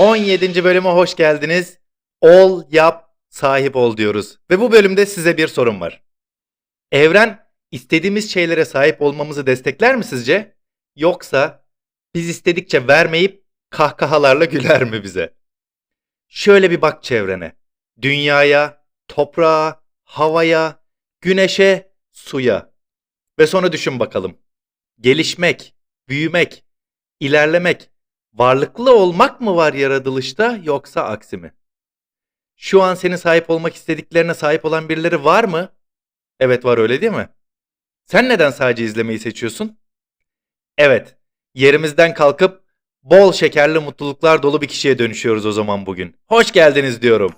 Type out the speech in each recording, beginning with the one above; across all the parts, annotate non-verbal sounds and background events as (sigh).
17. bölüme hoş geldiniz. Ol, yap, sahip ol diyoruz. Ve bu bölümde size bir sorum var. Evren istediğimiz şeylere sahip olmamızı destekler mi sizce? Yoksa biz istedikçe vermeyip kahkahalarla güler mi bize? Şöyle bir bak çevrene. Dünyaya, toprağa, havaya, güneşe, suya. Ve sonra düşün bakalım. Gelişmek, büyümek, ilerlemek, varlıklı olmak mı var yaratılışta yoksa aksi mi? Şu an senin sahip olmak istediklerine sahip olan birileri var mı? Evet var öyle değil mi? Sen neden sadece izlemeyi seçiyorsun? Evet, yerimizden kalkıp bol şekerli mutluluklar dolu bir kişiye dönüşüyoruz o zaman bugün. Hoş geldiniz diyorum.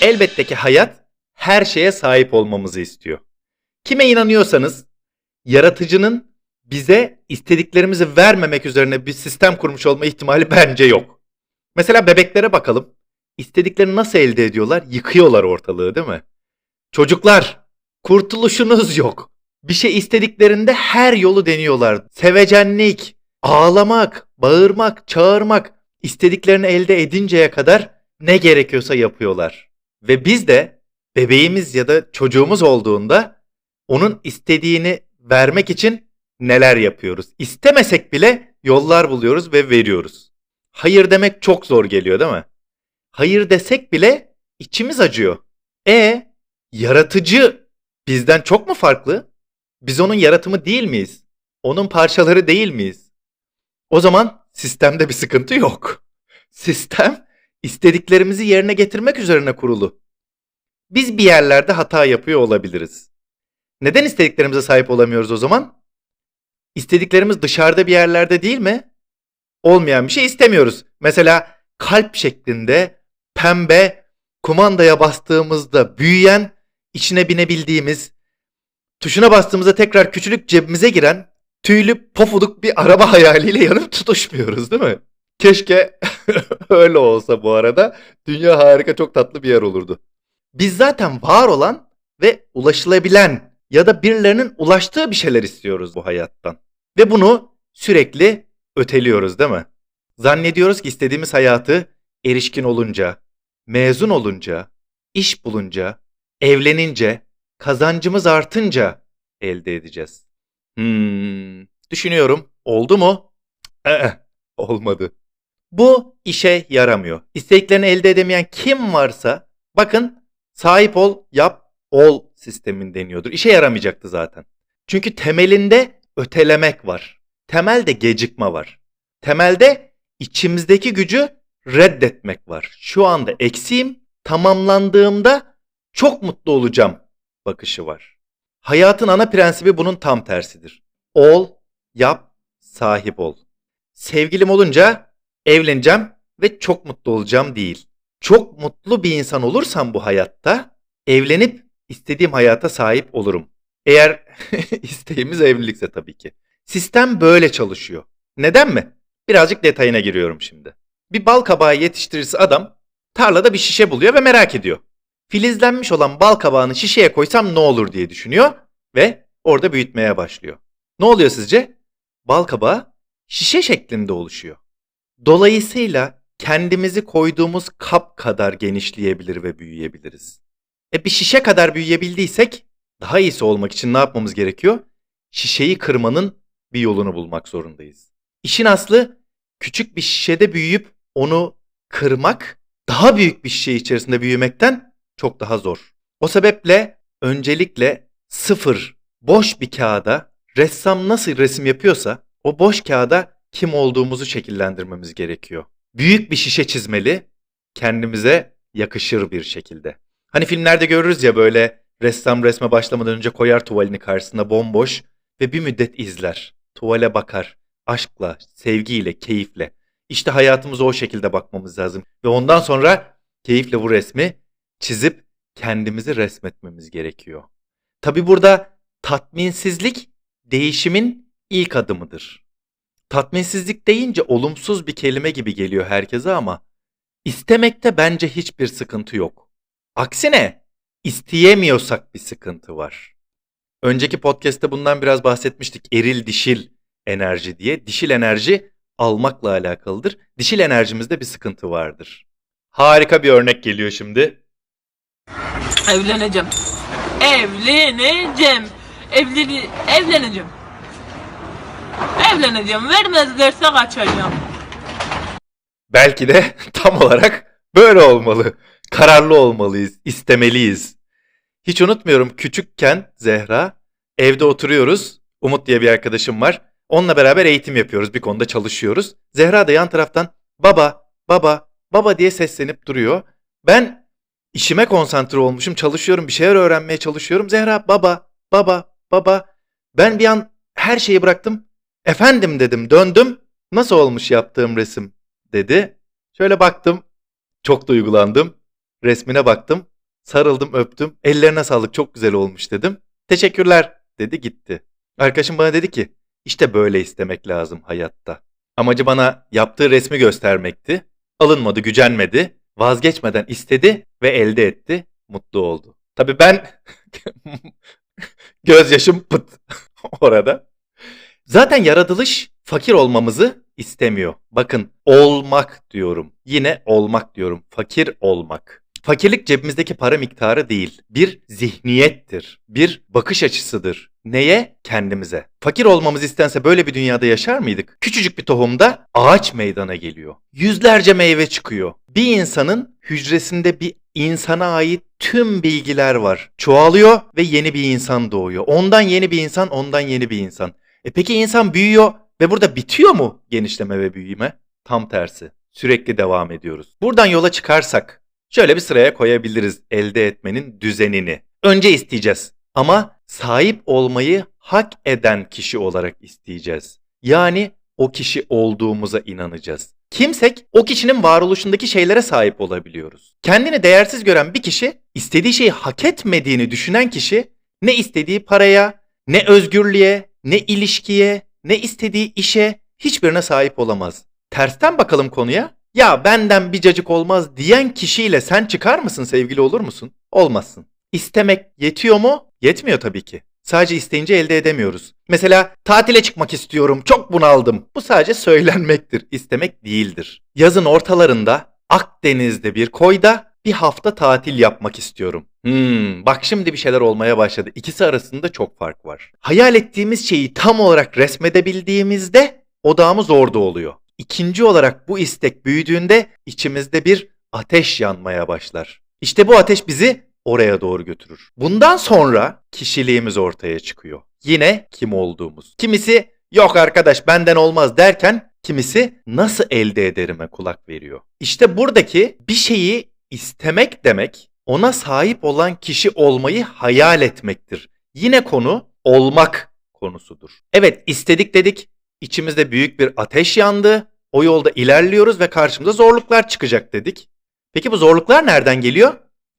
Elbette ki hayat her şeye sahip olmamızı istiyor. Kime inanıyorsanız yaratıcının bize istediklerimizi vermemek üzerine bir sistem kurmuş olma ihtimali bence yok. Mesela bebeklere bakalım. İstediklerini nasıl elde ediyorlar? Yıkıyorlar ortalığı değil mi? Çocuklar, kurtuluşunuz yok. Bir şey istediklerinde her yolu deniyorlar. Sevecenlik, ağlamak, bağırmak, çağırmak, istediklerini elde edinceye kadar ne gerekiyorsa yapıyorlar. Ve biz de bebeğimiz ya da çocuğumuz olduğunda onun istediğini vermek için neler yapıyoruz? İstemesek bile yollar buluyoruz ve veriyoruz. Hayır demek çok zor geliyor değil mi? Hayır desek bile içimiz acıyor. E yaratıcı bizden çok mu farklı? Biz onun yaratımı değil miyiz? Onun parçaları değil miyiz? O zaman sistemde bir sıkıntı yok. Sistem istediklerimizi yerine getirmek üzerine kurulu. Biz bir yerlerde hata yapıyor olabiliriz. Neden istediklerimize sahip olamıyoruz o zaman? İstediklerimiz dışarıda bir yerlerde değil mi? Olmayan bir şey istemiyoruz. Mesela kalp şeklinde pembe kumandaya bastığımızda büyüyen, içine binebildiğimiz, tuşuna bastığımızda tekrar küçülüp cebimize giren tüylü pofuduk bir araba (laughs) hayaliyle yanıp tutuşmuyoruz değil mi? Keşke (laughs) öyle olsa bu arada. Dünya harika çok tatlı bir yer olurdu. Biz zaten var olan ve ulaşılabilen ya da birilerinin ulaştığı bir şeyler istiyoruz bu hayattan. Ve bunu sürekli öteliyoruz değil mi? Zannediyoruz ki istediğimiz hayatı erişkin olunca, mezun olunca, iş bulunca, evlenince, kazancımız artınca elde edeceğiz. Hmm, düşünüyorum. Oldu mu? Ee, olmadı. Bu işe yaramıyor. İsteklerini elde edemeyen kim varsa bakın sahip ol, yap, ol sistemin deniyordur. İşe yaramayacaktı zaten. Çünkü temelinde ötelemek var. Temelde gecikme var. Temelde içimizdeki gücü reddetmek var. Şu anda eksiğim, tamamlandığımda çok mutlu olacağım bakışı var. Hayatın ana prensibi bunun tam tersidir. Ol, yap, sahip ol. Sevgilim olunca evleneceğim ve çok mutlu olacağım değil. Çok mutlu bir insan olursam bu hayatta evlenip istediğim hayata sahip olurum. Eğer (laughs) isteğimiz evlilikse tabii ki. Sistem böyle çalışıyor. Neden mi? Birazcık detayına giriyorum şimdi. Bir bal kabağı yetiştirirse adam tarlada bir şişe buluyor ve merak ediyor. Filizlenmiş olan bal kabağını şişeye koysam ne olur diye düşünüyor ve orada büyütmeye başlıyor. Ne oluyor sizce? Bal kabağı şişe şeklinde oluşuyor. Dolayısıyla kendimizi koyduğumuz kap kadar genişleyebilir ve büyüyebiliriz. E bir şişe kadar büyüyebildiysek daha iyisi olmak için ne yapmamız gerekiyor? Şişeyi kırmanın bir yolunu bulmak zorundayız. İşin aslı küçük bir şişede büyüyüp onu kırmak daha büyük bir şişe içerisinde büyümekten çok daha zor. O sebeple öncelikle sıfır boş bir kağıda ressam nasıl resim yapıyorsa o boş kağıda kim olduğumuzu şekillendirmemiz gerekiyor. Büyük bir şişe çizmeli, kendimize yakışır bir şekilde. Hani filmlerde görürüz ya böyle ressam resme başlamadan önce koyar tuvalini karşısına bomboş ve bir müddet izler. Tuvale bakar. Aşkla, sevgiyle, keyifle. İşte hayatımıza o şekilde bakmamız lazım. Ve ondan sonra keyifle bu resmi çizip kendimizi resmetmemiz gerekiyor. Tabi burada tatminsizlik değişimin ilk adımıdır. Tatminsizlik deyince olumsuz bir kelime gibi geliyor herkese ama istemekte bence hiçbir sıkıntı yok. Aksine isteyemiyorsak bir sıkıntı var. Önceki podcast'te bundan biraz bahsetmiştik. Eril dişil enerji diye. Dişil enerji almakla alakalıdır. Dişil enerjimizde bir sıkıntı vardır. Harika bir örnek geliyor şimdi. Evleneceğim. Evleneceğim. Evleni evleneceğim. Evleneceğim. Vermezlerse kaçacağım. Belki de (laughs) tam olarak böyle olmalı. Kararlı olmalıyız, istemeliyiz. Hiç unutmuyorum küçükken Zehra evde oturuyoruz. Umut diye bir arkadaşım var. Onunla beraber eğitim yapıyoruz. Bir konuda çalışıyoruz. Zehra da yan taraftan baba, baba, baba diye seslenip duruyor. Ben işime konsantre olmuşum. Çalışıyorum, bir şeyler öğrenmeye çalışıyorum. Zehra baba, baba, baba. Ben bir an her şeyi bıraktım. Efendim dedim, döndüm. Nasıl olmuş yaptığım resim dedi. Şöyle baktım. Çok duygulandım. Resmine baktım. Sarıldım, öptüm. Ellerine sağlık, çok güzel olmuş dedim. Teşekkürler dedi gitti. Arkadaşım bana dedi ki işte böyle istemek lazım hayatta. Amacı bana yaptığı resmi göstermekti. Alınmadı, gücenmedi. Vazgeçmeden istedi ve elde etti. Mutlu oldu. Tabii ben (laughs) gözyaşım pıt (laughs) orada. Zaten yaratılış fakir olmamızı istemiyor. Bakın olmak diyorum. Yine olmak diyorum. Fakir olmak. Fakirlik cebimizdeki para miktarı değil. Bir zihniyettir. Bir bakış açısıdır. Neye? Kendimize. Fakir olmamız istense böyle bir dünyada yaşar mıydık? Küçücük bir tohumda ağaç meydana geliyor. Yüzlerce meyve çıkıyor. Bir insanın hücresinde bir insana ait tüm bilgiler var. Çoğalıyor ve yeni bir insan doğuyor. Ondan yeni bir insan, ondan yeni bir insan. E peki insan büyüyor ve burada bitiyor mu genişleme ve büyüme? Tam tersi. Sürekli devam ediyoruz. Buradan yola çıkarsak şöyle bir sıraya koyabiliriz elde etmenin düzenini. Önce isteyeceğiz ama sahip olmayı hak eden kişi olarak isteyeceğiz. Yani o kişi olduğumuza inanacağız. Kimsek o kişinin varoluşundaki şeylere sahip olabiliyoruz. Kendini değersiz gören bir kişi, istediği şeyi hak etmediğini düşünen kişi ne istediği paraya, ne özgürlüğe, ne ilişkiye, ne istediği işe hiçbirine sahip olamaz. Tersten bakalım konuya. Ya benden bir cacık olmaz diyen kişiyle sen çıkar mısın sevgili olur musun? Olmazsın. İstemek yetiyor mu? Yetmiyor tabii ki. Sadece isteyince elde edemiyoruz. Mesela tatile çıkmak istiyorum, çok bunaldım. Bu sadece söylenmektir, istemek değildir. Yazın ortalarında Akdeniz'de bir koyda bir hafta tatil yapmak istiyorum. Hmm, bak şimdi bir şeyler olmaya başladı. İkisi arasında çok fark var. Hayal ettiğimiz şeyi tam olarak resmedebildiğimizde odağımız orada oluyor. İkinci olarak bu istek büyüdüğünde içimizde bir ateş yanmaya başlar. İşte bu ateş bizi oraya doğru götürür. Bundan sonra kişiliğimiz ortaya çıkıyor. Yine kim olduğumuz. Kimisi yok arkadaş benden olmaz derken kimisi nasıl elde ederime kulak veriyor. İşte buradaki bir şeyi istemek demek ona sahip olan kişi olmayı hayal etmektir. Yine konu olmak konusudur. Evet istedik dedik. İçimizde büyük bir ateş yandı. O yolda ilerliyoruz ve karşımıza zorluklar çıkacak dedik. Peki bu zorluklar nereden geliyor?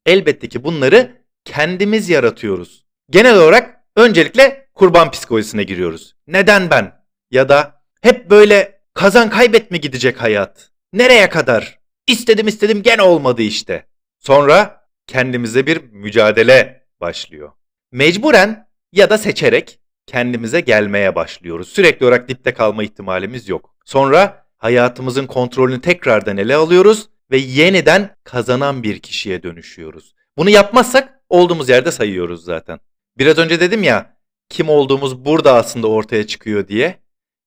Elbette ki bunları kendimiz yaratıyoruz. Genel olarak öncelikle kurban psikolojisine giriyoruz. Neden ben? Ya da hep böyle kazan kaybetme gidecek hayat. Nereye kadar? İstedim istedim gene olmadı işte. Sonra kendimize bir mücadele başlıyor. Mecburen ya da seçerek kendimize gelmeye başlıyoruz. Sürekli olarak dipte kalma ihtimalimiz yok. Sonra hayatımızın kontrolünü tekrardan ele alıyoruz ve yeniden kazanan bir kişiye dönüşüyoruz. Bunu yapmazsak olduğumuz yerde sayıyoruz zaten. Biraz önce dedim ya kim olduğumuz burada aslında ortaya çıkıyor diye.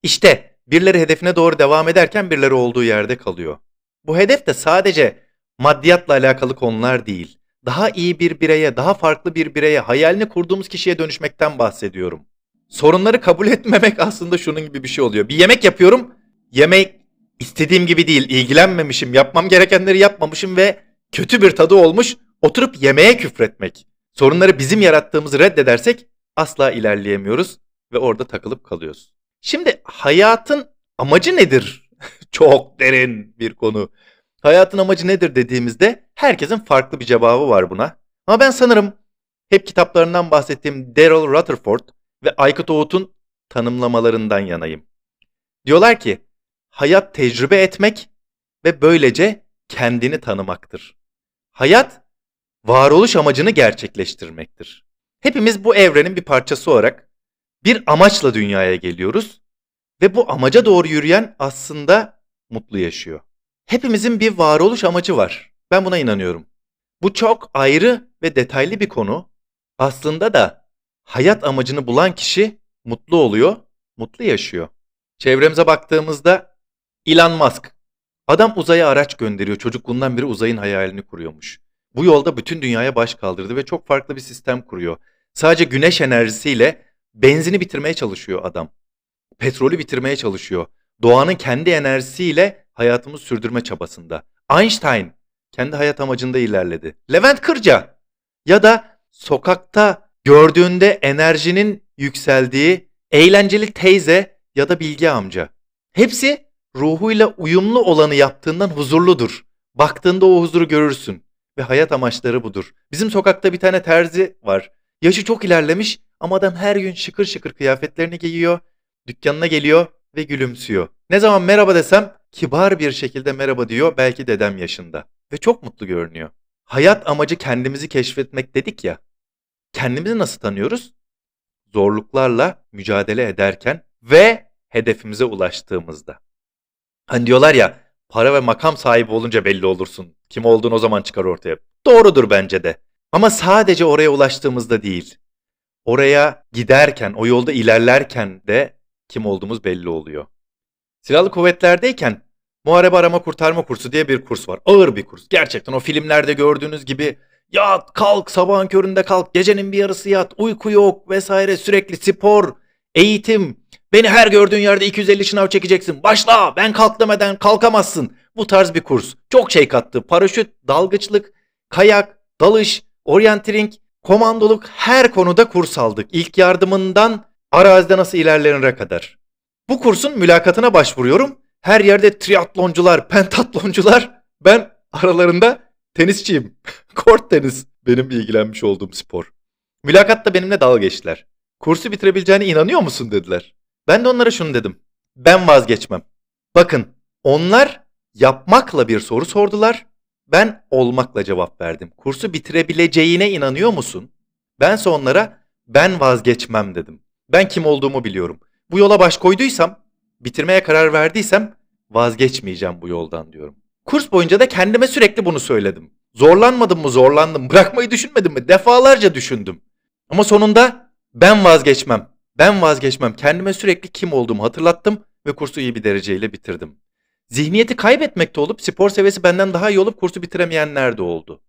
İşte birileri hedefine doğru devam ederken birileri olduğu yerde kalıyor. Bu hedef de sadece maddiyatla alakalı konular değil. Daha iyi bir bireye, daha farklı bir bireye, hayalini kurduğumuz kişiye dönüşmekten bahsediyorum. Sorunları kabul (laughs) etmemek aslında şunun gibi bir şey oluyor. Bir yemek yapıyorum, yemek istediğim gibi değil, ilgilenmemişim, yapmam gerekenleri yapmamışım ve kötü bir tadı olmuş, oturup yemeğe küfretmek. Sorunları bizim yarattığımızı reddedersek asla ilerleyemiyoruz ve orada takılıp kalıyoruz. Şimdi hayatın amacı nedir? (laughs) Çok derin bir konu. Hayatın amacı nedir dediğimizde herkesin farklı bir cevabı var buna. Ama ben sanırım hep kitaplarından bahsettiğim Daryl Rutherford ve Aykut Oğut'un tanımlamalarından yanayım. Diyorlar ki hayat tecrübe etmek ve böylece kendini tanımaktır. Hayat varoluş amacını gerçekleştirmektir. Hepimiz bu evrenin bir parçası olarak bir amaçla dünyaya geliyoruz Ve bu amaca doğru yürüyen aslında mutlu yaşıyor. Hepimizin bir varoluş amacı var. Ben buna inanıyorum. Bu çok ayrı ve detaylı bir konu. Aslında da hayat amacını bulan kişi mutlu oluyor, mutlu yaşıyor. Çevremize baktığımızda Elon Musk. Adam uzaya araç gönderiyor. Çocukluğundan beri uzayın hayalini kuruyormuş. Bu yolda bütün dünyaya baş kaldırdı ve çok farklı bir sistem kuruyor. Sadece güneş enerjisiyle benzini bitirmeye çalışıyor adam. Petrolü bitirmeye çalışıyor. Doğanın kendi enerjisiyle hayatımızı sürdürme çabasında. Einstein kendi hayat amacında ilerledi. Levent Kırca ya da sokakta gördüğünde enerjinin yükseldiği eğlenceli teyze ya da bilgi amca. Hepsi ruhuyla uyumlu olanı yaptığından huzurludur. Baktığında o huzuru görürsün ve hayat amaçları budur. Bizim sokakta bir tane terzi var. Yaşı çok ilerlemiş ama adam her gün şıkır şıkır kıyafetlerini giyiyor, dükkanına geliyor ve gülümsüyor. Ne zaman merhaba desem kibar bir şekilde merhaba diyor belki dedem yaşında ve çok mutlu görünüyor. Hayat amacı kendimizi keşfetmek dedik ya. Kendimizi nasıl tanıyoruz? Zorluklarla mücadele ederken ve hedefimize ulaştığımızda. Hani diyorlar ya para ve makam sahibi olunca belli olursun. Kim olduğun o zaman çıkar ortaya. Doğrudur bence de. Ama sadece oraya ulaştığımızda değil. Oraya giderken, o yolda ilerlerken de kim olduğumuz belli oluyor. Silahlı kuvvetlerdeyken muharebe arama kurtarma kursu diye bir kurs var. Ağır bir kurs. Gerçekten o filmlerde gördüğünüz gibi yat, kalk, sabahın köründe kalk, gecenin bir yarısı yat, uyku yok vesaire sürekli spor, eğitim. Beni her gördüğün yerde 250 şınav çekeceksin. Başla ben kalk demeden kalkamazsın. Bu tarz bir kurs. Çok şey kattı. Paraşüt, dalgıçlık, kayak, dalış, orientering, komandoluk her konuda kurs aldık. İlk yardımından arazide nasıl ilerlenire kadar. Bu kursun mülakatına başvuruyorum. Her yerde triatloncular, pentatloncular. Ben aralarında tenisçiyim. (laughs) Kort tenis benim ilgilenmiş olduğum spor. Mülakatta benimle dalga geçtiler. Kursu bitirebileceğine inanıyor musun dediler. Ben de onlara şunu dedim. Ben vazgeçmem. Bakın onlar yapmakla bir soru sordular. Ben olmakla cevap verdim. Kursu bitirebileceğine inanıyor musun? Bense onlara ben vazgeçmem dedim. Ben kim olduğumu biliyorum. Bu yola baş koyduysam, bitirmeye karar verdiysem vazgeçmeyeceğim bu yoldan diyorum. Kurs boyunca da kendime sürekli bunu söyledim. Zorlanmadım mı zorlandım. (laughs) Bırakmayı düşünmedim mi? Defalarca düşündüm. Ama sonunda ben vazgeçmem. Ben vazgeçmem. Kendime sürekli kim olduğumu hatırlattım ve kursu iyi bir dereceyle bitirdim. Zihniyeti kaybetmekte olup spor seviyesi benden daha iyi olup kursu bitiremeyenler de oldu.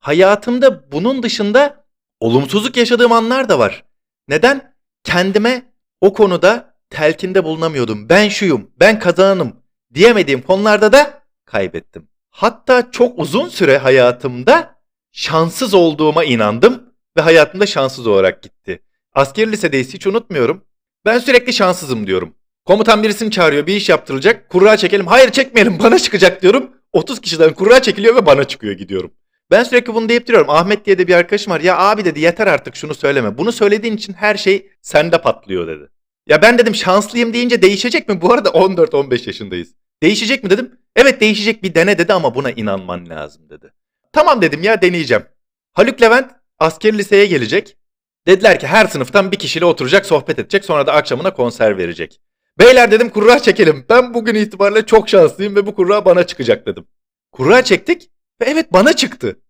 Hayatımda bunun dışında olumsuzluk yaşadığım anlar da var. Neden? Kendime o konuda telkinde bulunamıyordum. Ben şuyum, ben kazananım diyemediğim konularda da kaybettim. Hatta çok uzun süre hayatımda şanssız olduğuma inandım ve hayatımda şanssız olarak gitti. Askeri lisedeyiz hiç unutmuyorum. Ben sürekli şanssızım diyorum. Komutan birisini çağırıyor bir iş yaptırılacak. Kurra çekelim. Hayır çekmeyelim bana çıkacak diyorum. 30 kişiden kurra çekiliyor ve bana çıkıyor gidiyorum. Ben sürekli bunu deyip duruyorum. Ahmet diye de bir arkadaşım var. Ya abi dedi yeter artık şunu söyleme. Bunu söylediğin için her şey sende patlıyor dedi. Ya ben dedim şanslıyım deyince değişecek mi? Bu arada 14-15 yaşındayız. Değişecek mi dedim. Evet değişecek bir dene dedi ama buna inanman lazım dedi. Tamam dedim ya deneyeceğim. Haluk Levent askeri liseye gelecek. Dediler ki her sınıftan bir kişiyle oturacak sohbet edecek sonra da akşamına konser verecek. Beyler dedim kurra çekelim. Ben bugün itibariyle çok şanslıyım ve bu kurra bana çıkacak dedim. Kurra çektik ve evet bana çıktı.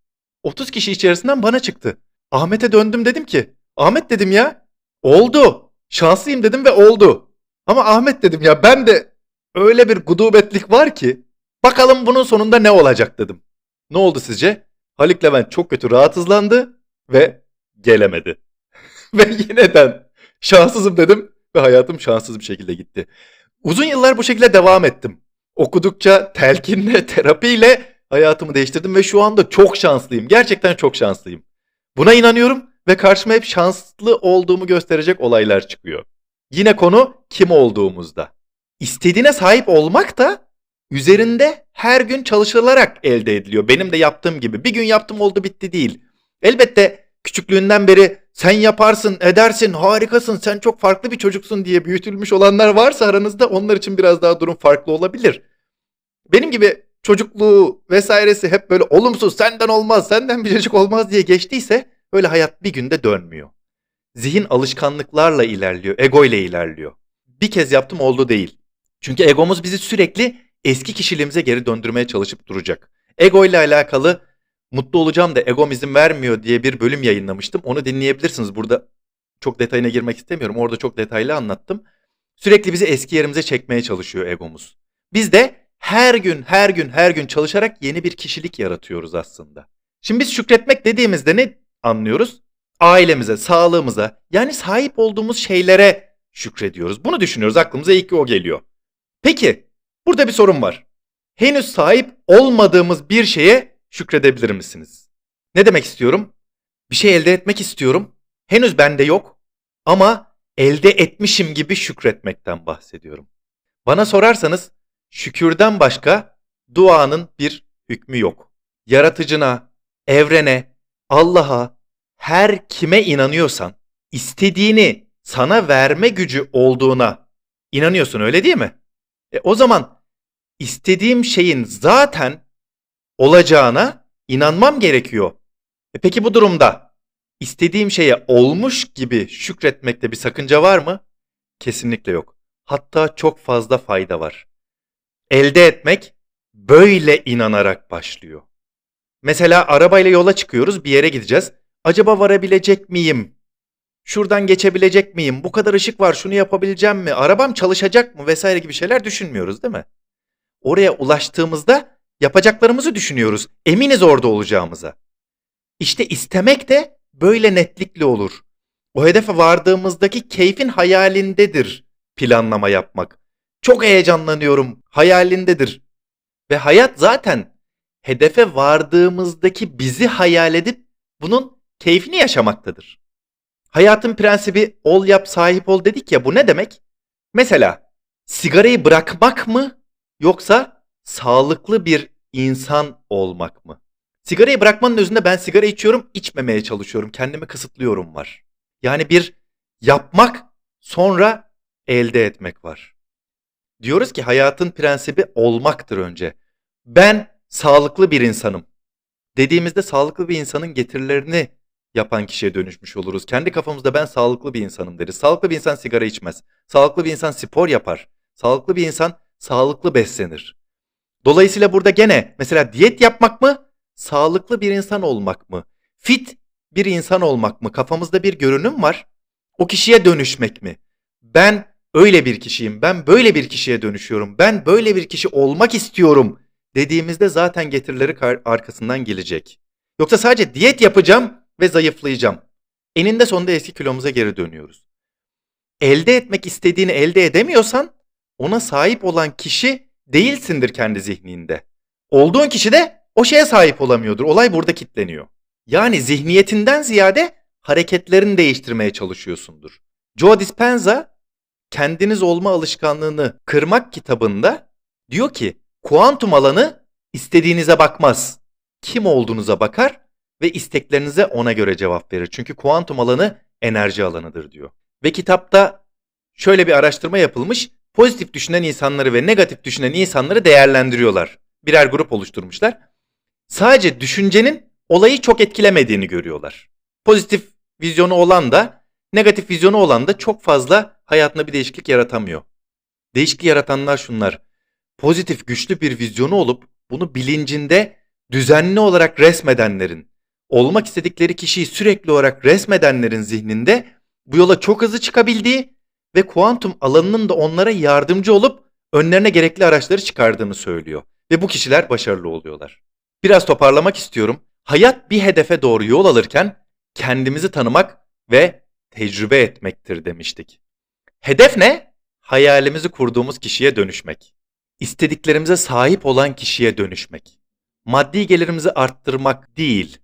30 kişi içerisinden bana çıktı. Ahmet'e döndüm dedim ki Ahmet dedim ya oldu. Şanslıyım dedim ve oldu. Ama Ahmet dedim ya ben de öyle bir gudubetlik var ki bakalım bunun sonunda ne olacak dedim. Ne oldu sizce? Haluk Levent çok kötü rahatsızlandı ve gelemedi. (laughs) ve yineden şanssızım dedim ve hayatım şanssız bir şekilde gitti. Uzun yıllar bu şekilde devam ettim. Okudukça telkinle, (laughs) terapiyle hayatımı değiştirdim ve şu anda çok şanslıyım. Gerçekten çok şanslıyım. Buna inanıyorum ve karşıma hep şanslı olduğumu gösterecek olaylar çıkıyor. Yine konu kim olduğumuzda. İstediğine sahip olmak da üzerinde her gün çalışılarak elde ediliyor. Benim de yaptığım gibi. Bir gün yaptım oldu bitti değil. Elbette küçüklüğünden beri sen yaparsın, edersin, harikasın, sen çok farklı bir çocuksun diye büyütülmüş olanlar varsa aranızda onlar için biraz daha durum farklı olabilir. Benim gibi çocukluğu vesairesi hep böyle olumsuz, senden olmaz, senden bir çocuk olmaz diye geçtiyse öyle hayat bir günde dönmüyor. Zihin alışkanlıklarla ilerliyor, ego ile ilerliyor. bir kez yaptım oldu değil. Çünkü egomuz bizi sürekli eski kişiliğimize geri döndürmeye çalışıp duracak. Ego ile alakalı mutlu olacağım da egom izin vermiyor diye bir bölüm yayınlamıştım. Onu dinleyebilirsiniz. Burada çok detayına girmek istemiyorum. Orada çok detaylı anlattım. Sürekli bizi eski yerimize çekmeye çalışıyor egomuz. Biz de her gün, her gün, her gün çalışarak yeni bir kişilik yaratıyoruz aslında. Şimdi biz şükretmek dediğimizde ne anlıyoruz? Ailemize, sağlığımıza, yani sahip olduğumuz şeylere şükrediyoruz. Bunu düşünüyoruz. Aklımıza ilk o geliyor. Peki, burada bir sorun var. Henüz sahip olmadığımız bir şeye şükredebilir misiniz? Ne demek istiyorum? Bir şey elde etmek istiyorum. Henüz bende yok ama elde etmişim gibi şükretmekten bahsediyorum. Bana sorarsanız şükürden başka duanın bir hükmü yok. Yaratıcına, evrene, Allah'a, her kime inanıyorsan, istediğini sana verme gücü olduğuna inanıyorsun öyle değil mi? E o zaman istediğim şeyin zaten olacağına inanmam gerekiyor. E peki bu durumda istediğim şeye olmuş gibi şükretmekte bir sakınca var mı? Kesinlikle yok. Hatta çok fazla fayda var. Elde etmek böyle inanarak başlıyor. Mesela arabayla yola çıkıyoruz, bir yere gideceğiz. Acaba varabilecek miyim? Şuradan geçebilecek miyim? Bu kadar ışık var, şunu yapabileceğim mi? Arabam çalışacak mı? Vesaire gibi şeyler düşünmüyoruz, değil mi? Oraya ulaştığımızda yapacaklarımızı düşünüyoruz. Eminiz orada olacağımıza. İşte istemek de böyle netlikle olur. O hedefe vardığımızdaki keyfin hayalindedir planlama yapmak. Çok heyecanlanıyorum, hayalindedir. Ve hayat zaten hedefe vardığımızdaki bizi hayal edip bunun keyfini yaşamaktadır. Hayatın prensibi ol yap sahip ol dedik ya bu ne demek? Mesela sigarayı bırakmak mı yoksa sağlıklı bir insan olmak mı? Sigarayı bırakmanın özünde ben sigara içiyorum, içmemeye çalışıyorum, kendimi kısıtlıyorum var. Yani bir yapmak sonra elde etmek var. Diyoruz ki hayatın prensibi olmaktır önce. Ben sağlıklı bir insanım. Dediğimizde sağlıklı bir insanın getirilerini yapan kişiye dönüşmüş oluruz. Kendi kafamızda ben sağlıklı bir insanım deriz. Sağlıklı bir insan sigara içmez. Sağlıklı bir insan spor yapar. Sağlıklı bir insan sağlıklı beslenir. Dolayısıyla burada gene mesela diyet yapmak mı? Sağlıklı bir insan olmak mı? Fit bir insan olmak mı? Kafamızda bir görünüm var. O kişiye dönüşmek mi? Ben öyle bir kişiyim. Ben böyle bir kişiye dönüşüyorum. Ben böyle bir kişi olmak istiyorum dediğimizde zaten getirileri arkasından gelecek. Yoksa sadece diyet yapacağım ve zayıflayacağım. Eninde sonunda eski kilomuza geri dönüyoruz. Elde etmek istediğini elde edemiyorsan ona sahip olan kişi değilsindir kendi zihninde. Olduğun kişi de o şeye sahip olamıyordur. Olay burada kitleniyor. Yani zihniyetinden ziyade hareketlerini değiştirmeye çalışıyorsundur. Joe Dispenza kendiniz olma alışkanlığını kırmak kitabında diyor ki kuantum alanı istediğinize bakmaz. Kim olduğunuza bakar ve isteklerinize ona göre cevap verir. Çünkü kuantum alanı enerji alanıdır diyor. Ve kitapta şöyle bir araştırma yapılmış. Pozitif düşünen insanları ve negatif düşünen insanları değerlendiriyorlar. Birer grup oluşturmuşlar. Sadece düşüncenin olayı çok etkilemediğini görüyorlar. Pozitif vizyonu olan da negatif vizyonu olan da çok fazla hayatında bir değişiklik yaratamıyor. Değişiklik yaratanlar şunlar. Pozitif güçlü bir vizyonu olup bunu bilincinde düzenli olarak resmedenlerin, olmak istedikleri kişiyi sürekli olarak resmedenlerin zihninde bu yola çok hızlı çıkabildiği ve kuantum alanının da onlara yardımcı olup önlerine gerekli araçları çıkardığını söylüyor. Ve bu kişiler başarılı oluyorlar. Biraz toparlamak istiyorum. Hayat bir hedefe doğru yol alırken kendimizi tanımak ve tecrübe etmektir demiştik. Hedef ne? Hayalimizi kurduğumuz kişiye dönüşmek. İstediklerimize sahip olan kişiye dönüşmek. Maddi gelirimizi arttırmak değil,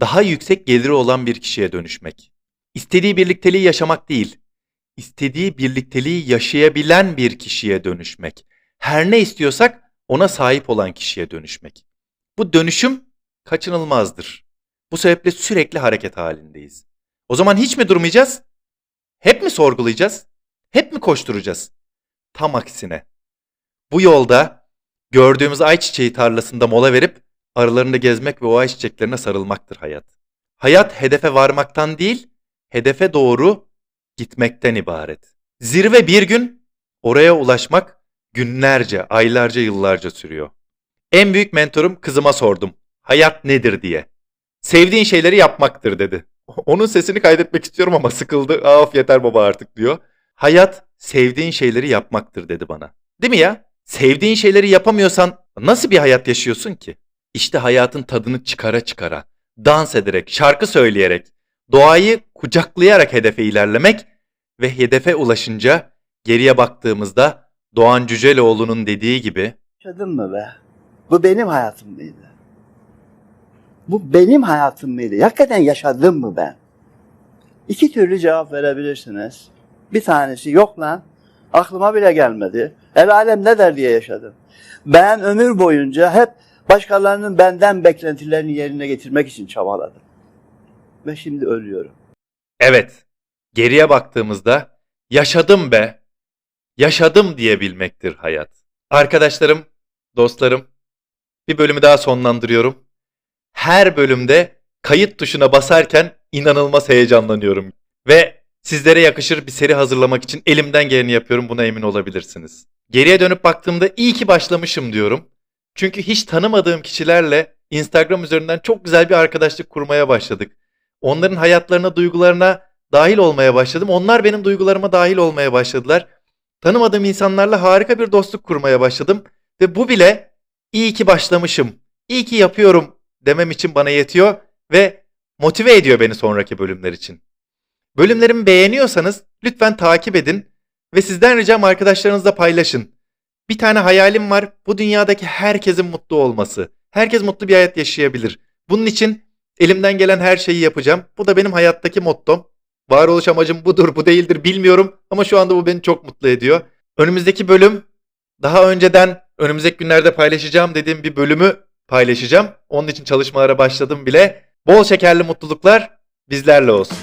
daha yüksek geliri olan bir kişiye dönüşmek. İstediği birlikteliği yaşamak değil, istediği birlikteliği yaşayabilen bir kişiye dönüşmek. Her ne istiyorsak ona sahip olan kişiye dönüşmek. Bu dönüşüm kaçınılmazdır. Bu sebeple sürekli hareket halindeyiz. O zaman hiç mi durmayacağız? Hep mi sorgulayacağız? Hep mi koşturacağız? Tam aksine. Bu yolda gördüğümüz ayçiçeği tarlasında mola verip aralarında gezmek ve o ayçiçeklerine sarılmaktır hayat. Hayat hedefe varmaktan değil, hedefe doğru gitmekten ibaret. Zirve bir gün, oraya ulaşmak günlerce, aylarca, yıllarca sürüyor. En büyük mentorum kızıma sordum. Hayat nedir diye. Sevdiğin şeyleri yapmaktır dedi. (laughs) Onun sesini kaydetmek istiyorum ama sıkıldı. Af yeter baba artık diyor. Hayat sevdiğin şeyleri yapmaktır dedi bana. Değil mi ya? Sevdiğin şeyleri yapamıyorsan nasıl bir hayat yaşıyorsun ki? İşte hayatın tadını çıkara çıkara, dans ederek, şarkı söyleyerek, doğayı kucaklayarak hedefe ilerlemek ve hedefe ulaşınca geriye baktığımızda Doğan Cüceloğlu'nun dediği gibi Yaşadın mı be? Bu benim hayatım mıydı? Bu benim hayatım mıydı? Hakikaten yaşadım mı ben? İki türlü cevap verebilirsiniz. Bir tanesi yok lan. Aklıma bile gelmedi. El alem ne der diye yaşadım. Ben ömür boyunca hep başkalarının benden beklentilerini yerine getirmek için çabaladım. Ve şimdi ölüyorum. evet geriye baktığımızda yaşadım be, yaşadım diyebilmektir hayat. Arkadaşlarım, dostlarım bir bölümü daha sonlandırıyorum. Her bölümde kayıt tuşuna basarken inanılmaz heyecanlanıyorum. Ve sizlere yakışır bir seri hazırlamak için elimden geleni yapıyorum buna emin olabilirsiniz. Geriye dönüp baktığımda iyi ki başlamışım diyorum. Çünkü hiç tanımadığım kişilerle Instagram üzerinden çok güzel bir arkadaşlık kurmaya başladık. Onların hayatlarına, duygularına dahil olmaya başladım. Onlar benim duygularıma dahil olmaya başladılar. Tanımadığım insanlarla harika bir dostluk kurmaya başladım. Ve bu bile iyi ki başlamışım, iyi ki yapıyorum demem için bana yetiyor ve motive ediyor beni sonraki bölümler için. Bölümlerimi beğeniyorsanız lütfen takip edin ve sizden ricam arkadaşlarınızla paylaşın. Bir tane hayalim var. Bu dünyadaki herkesin mutlu olması. Herkes mutlu bir hayat yaşayabilir. Bunun için elimden gelen her şeyi yapacağım. Bu da benim hayattaki mottom. Varoluş amacım budur, bu değildir bilmiyorum ama şu anda bu beni çok mutlu ediyor. Önümüzdeki bölüm daha önceden önümüzdeki günlerde paylaşacağım dediğim bir bölümü paylaşacağım. Onun için çalışmalara başladım bile. Bol şekerli mutluluklar bizlerle olsun.